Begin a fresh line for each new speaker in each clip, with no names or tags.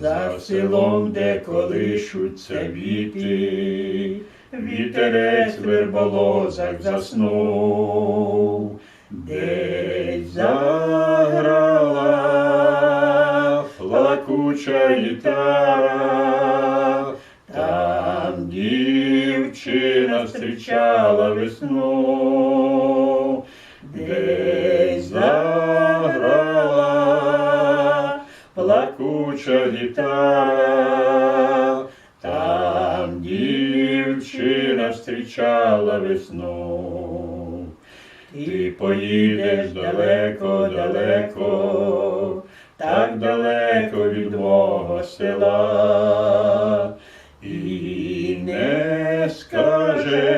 За селом, де колишуться віти, вітерець верболозах заснув, десь заграла плакуча гітара, там дівчина зустрічала весну, десь там дівчина зустрічала весну. Ти поїдеш далеко, далеко, так далеко від мого села, і не скаже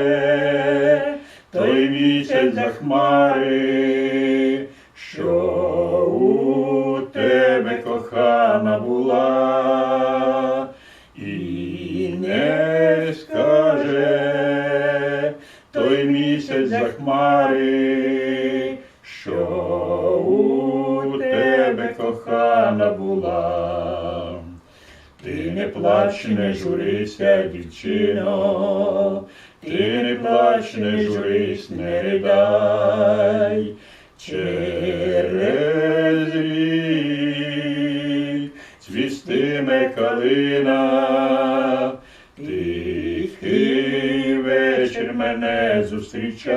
той місяць за хмари, що у і не скаже той місяць за хмари, що у тебе кохана була. Ти не плач, не журися, дівчино, ти не плач, не журись, не ридай. Через цвістиме калина, тихий вечір мене зустрічай.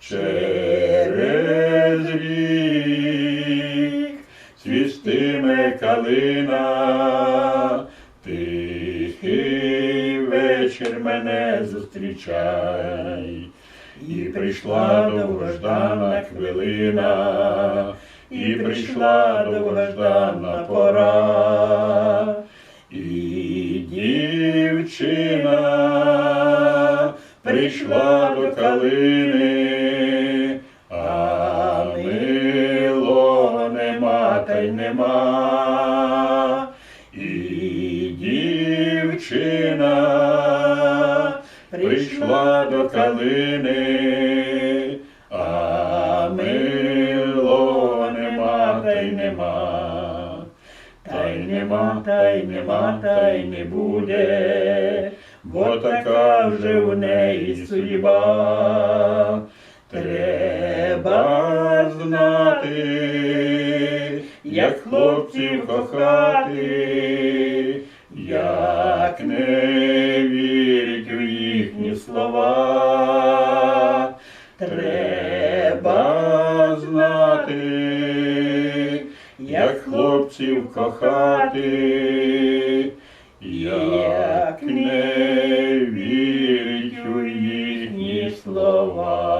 Через рік цвістиме калина, тихий вечір мене зустрічай. І прийшла довгождана хвилина, і прийшла довгождана пора, і дівчина прийшла до калини, а милого нема та й нема, і дівчина прийшла до калини, нема, та й нема, та й не буде, бо така вже в неї судьба. Треба знати, як хлопців кохати, як не вірить в їхні слова. Треба знати, як хлопців хлопців кохати, як не вірить у їхні слова.